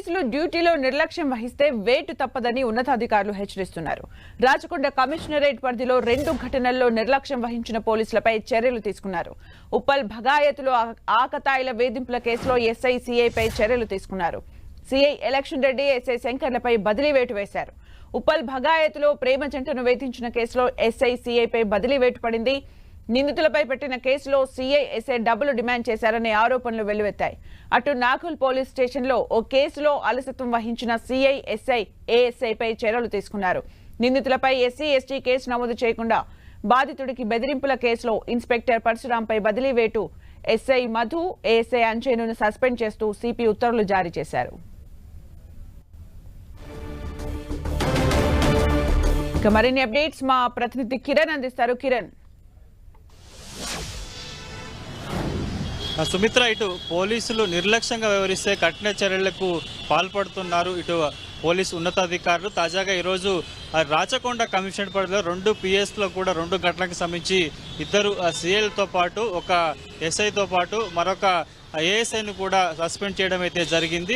పోలీసులు డ్యూటీలో నిర్లక్ష్యం వహిస్తే వేటు తప్పదని ఉన్నతాధికారులు హెచ్చరిస్తున్నారు. రాచకొండ కమిషనరేట్ పరిధిలో రెండు ఘటనల్లో నిర్లక్ష్యం వహించిన పోలీసులపై చర్యలు తీసుకున్నారు. ఉప్పల్ భగాయతులో ఆకతాయిల వేధింపుల కేసులో ఎస్ఐ సిఐపై చర్యలు తీసుకున్నారు. సిఐ ఎలక్షన్ రెడ్డి ఎస్ఐ శంకర్లపై బదిలీ వేటు వేశారు. ఉప్పల్ భగాయతులో ప్రేమ జంటను వేధించిన కేసులో ఎస్ఐ సిఐపై బదిలీ వేటు పడింది. నిందితులపై పెట్టిన కేసులో సీఐఎస్ఐ డబ్బులు డిమాండ్ చేశారనే ఆరోపణలు వెల్లువెత్తాయి. అటు నాకుల్ పోలీస్ స్టేషన్లో ఓ కేసులో అలసత్వం వహించిన సీఐఎస్ఐ ఏఎస్ఐపై చర్యలు తీసుకున్నారు. నిందితులపై ఎస్సీ ఎస్టీ కేసు నమోదు చేయకుండా బాధితుడికి బెదిరింపుల కేసులో ఇన్స్పెక్టర్ పరశురాంపై బదిలీ వేటు ఎస్ఐ మధు ఏఎస్ఐ అంచేనును సస్పెండ్ చేస్తూ సిపి ఉత్తర్వులు జారీ చేశారు. ఇక మరిన్ని అప్డేట్స్ మా ప్రతినిధి కిరణ్ అందిస్తారు. కిరణ్ సుమిత్ర ఇటు పోలీసులు నిర్లక్ష్యంగా వ్యవహరిస్తే కఠిన చర్యలకు పాల్పడుతున్నారు. ఇటు పోలీసు ఉన్నతాధికారులు తాజాగా ఈరోజు రాచకొండ కమిషనర్ పరిధిలో రెండు పిఎస్లో కూడా రెండు ఘటనలకు సంబంధించి ఇద్దరు సీఎల్తో పాటు ఒక ఎస్ఐతో పాటు మరొక ఏఎస్ఐని కూడా సస్పెండ్ చేయడం అయితే జరిగింది.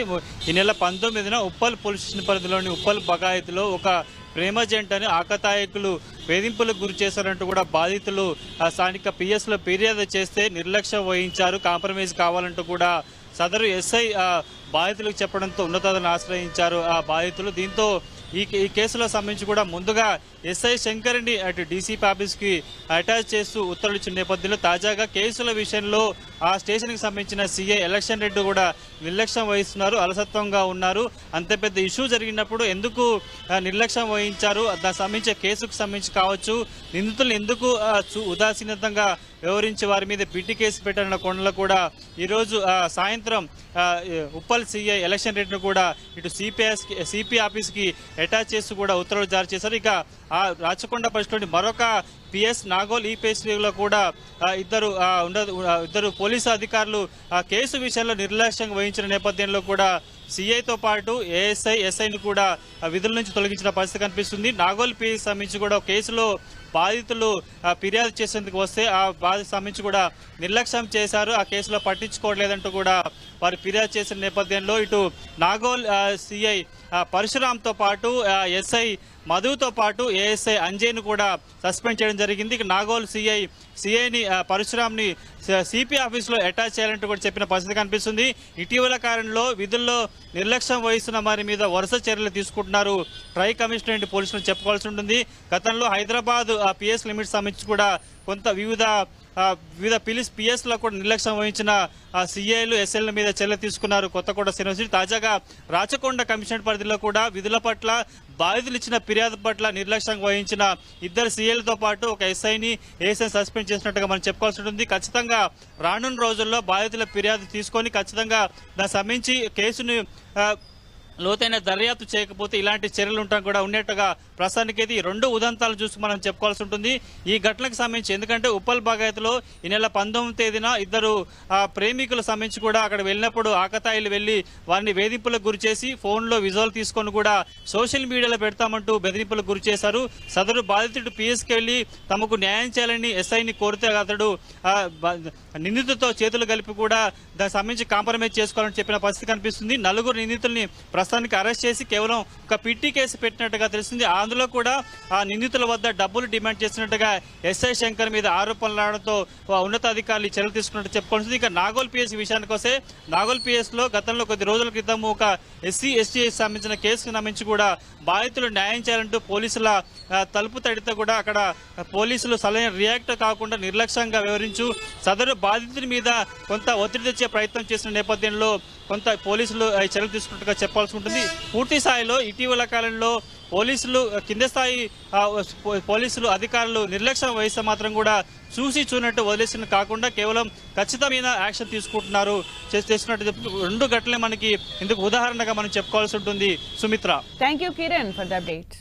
ఈ నెల పంతొమ్మిదిన ఉప్పల్ పోలీస్ స్టేషన్ పరిధిలోని ఉప్పల్ బగాయత్లో ఒక ప్రేమ జంటని ఆకతాయకులు వేధింపులకు గురి చేశారంటూ కూడా బాధితులు ఆ స్థానిక పిఎస్లో ఫిర్యాదు చేస్తే నిర్లక్ష్యం వహించారు. కాంప్రమైజ్ కావాలంటూ కూడా సదరు ఎస్ఐ ఆ, బాధితులకు చెప్పడంతో ఉన్నతాలను ఆశ్రయించారు. ఆ బాధితులు దీంతో ఈ ఈ కేసులో సంబంధించి కూడా ముందుగా ఎస్ఐ శంకర్ని అటు డీసీపీ ఆఫీస్కి అటాచ్ చేస్తూ ఉత్తర్వులు ఇచ్చిన నేపథ్యంలో తాజాగా కేసుల విషయంలో ఆ స్టేషన్కి సంబంధించిన సీఐ ఎలక్షన్ రెడ్డి కూడా నిర్లక్ష్యం వహిస్తున్నారు అలసత్వంగా ఉన్నారు. అంత పెద్ద ఇష్యూ జరిగినప్పుడు ఎందుకు నిర్లక్ష్యం వహించారు? దానికి సంబంధించిన కేసుకు సంబంధించి కావచ్చు. నిందితులు ఎందుకు ఉదాసీనతంగా వ్యవహరించి వారి మీద బిడ్డి కేసు పెట్టారన్న కొండలో కూడా ఈరోజు సాయంత్రం ఉప్పల్ సీఐ ఎలక్షన్ రేట్ను కూడా ఇటు సిపిఎస్ సిపి ఆఫీస్కి అటాచ్ చేస్తూ కూడా ఉత్తర్వులు జారీ చేశారు. ఇక ఆ రాచకొండ పరిస్థితిలోని మరొక పిఎస్ నాగోల్ ఈ కూడా ఇద్దరు ఉండదు ఇద్దరు పోలీసు అధికారులు ఆ కేసు విషయంలో నిర్లక్ష్యంగా వహించిన నేపథ్యంలో కూడా సిఐతో పాటు ఏఎస్ఐ ఎస్ఐని కూడా విధుల నుంచి తొలగించిన పరిస్థితి కనిపిస్తుంది. నాగోల్ పిఎస్ సంబంధించి కూడా కేసులో బాధితులు ఫిర్యాదు చేసేందుకు వస్తే ఆ బాధిత సంబంధించి కూడా నిర్లక్ష్యం చేశారు. ఆ కేసులో పట్టించుకోవట్లేదంటూ కూడా వారు ఫిర్యాదు చేసిన నేపథ్యంలో ఇటు నాగోల్ సిఐ పరశురామ్తో పాటు ఎస్ఐ మధుతో పాటు ఏఎస్ఐ అంజయ్ను కూడా సస్పెండ్ చేయడం జరిగింది. ఇక నాగోల్ సిఐ సిఐని పరశురామ్ని సిపి ఆఫీస్లో అటాచ్ చేయాలంటూ కూడా చెప్పిన పరిస్థితి కనిపిస్తుంది. ఇటీవల కాలంలో విధుల్లో నిర్లక్ష్యం వహిస్తున్న వారి మీద వరుస చర్యలు తీసుకుంటున్నారు. ట్రై కమిషనరేట్ పోలీసులు చెప్పుకోవాల్సి ఉంటుంది. గతంలో హైదరాబాద్ పిఎస్ లిమిట్స్ సంబంధించి కూడా కొంత వివిధ వివిధ పిలిస్ పిఎస్లో కూడా నిర్లక్ష్యం వహించిన సిఐలు ఎస్ఎల్ మీద చర్యలు తీసుకున్నారు. కొత్తగూడ యూనివర్సిటీ తాజాగా రాచకొండ కమిషన్ పరిధిలో కూడా విధుల పట్ల బాధితులు ఇచ్చిన ఫిర్యాదు పట్ల నిర్లక్ష్యం వహించిన ఇద్దరు సీఎలతో పాటు ఒక ఎస్ఐని ఏఎస్ఐ సస్పెండ్ చేసినట్టుగా మనం చెప్పుకోవాల్సి ఉంటుంది. ఖచ్చితంగా రానున్న రోజుల్లో బాధితుల ఫిర్యాదు తీసుకొని ఖచ్చితంగా దానికి సంబంధించి కేసును లోతైన దర్యాప్తు చేయకపోతే ఇలాంటి చర్యలు ఉంటాం కూడా ఉన్నట్టుగా ప్రస్తుతానికైతే ఈ రెండు ఉదంతాలు చూసి మనం చెప్పుకోవాల్సి ఉంటుంది. ఈ ఘటనకు సంబంధించి ఎందుకంటే ఉప్పల్ బాగాయత్లో ఈ నెల పంతొమ్మిది తేదీన ఇద్దరు ప్రేమికులకు సంబంధించి కూడా అక్కడ వెళ్ళినప్పుడు ఆకతాయిలు వెళ్ళి వారిని వేధింపులకు గురి చేసి ఫోన్లో విజువల్ తీసుకొని కూడా సోషల్ మీడియాలో పెడతామంటూ బెదిరింపులకు గురి చేశారు. సదరు బాధితుడు పిఎస్కి వెళ్ళి తమకు న్యాయం చేయాలని ఎస్ఐని కోరితే అతడు నిందితులతో చేతులు కలిపి కూడా దానికి సంబంధించి కాంప్రమైజ్ చేసుకోవాలని చెప్పిన పరిస్థితి కనిపిస్తుంది. నలుగురు నిందితుల్ని ప్రస్తుతానికి అరెస్ట్ చేసి కేవలం ఒక పిట్టి కేసు పెట్టినట్టుగా తెలిసింది అందులో కూడా ఆ నిందితుల వద్ద డబ్బులు డిమాండ్ చేసినట్టుగా ఎస్ఐ శంకర్ మీద ఆరోపణలు రావడంతో ఉన్నతాధికారులు చర్యలు తీసుకున్నట్టు చెప్పుకోవాల్సింది. ఇక నాగోల్ పిఎస్ విషయానికి వస్తే నాగోల్ పిఎస్లో గతంలో కొద్ది రోజుల క్రితం ఒక ఎస్సీ ఎస్టీ సంబంధించిన కేసుకు సంబంధించి కూడా బాధితులు న్యాయం చేయాలంటూ పోలీసుల తలుపు తడితే కూడా అక్కడ పోలీసులు సరైన రియాక్ట్ కాకుండా నిర్లక్ష్యంగా వివరించు సదరు బాధితుడి మీద కొంత ఒత్తిడి తెచ్చే ప్రయత్నం చేసిన నేపథ్యంలో కొంత పోలీసులు ఆ, చర్యలు తీసుకున్నట్టుగా చెప్పాల్సి ఉంటుంది. పూర్తి స్థాయిలో ఇటీవల కాలంలో పోలీసులు కింద స్థాయి పోలీసులు అధికారులు నిర్లక్ష్యం వహిస్తే మాత్రం కూడా చూసి చూనట్టు వదిలేసిన కాకుండా కేవలం ఖచ్చితమైన యాక్షన్ తీసుకుంటున్నారు. చేసినట్టు రెండు ఘటనలే మనకి ఇందుకు ఉదాహరణగా మనం చెప్పుకోవాల్సి ఉంటుంది. Sumitra. Thank you Kiran for the update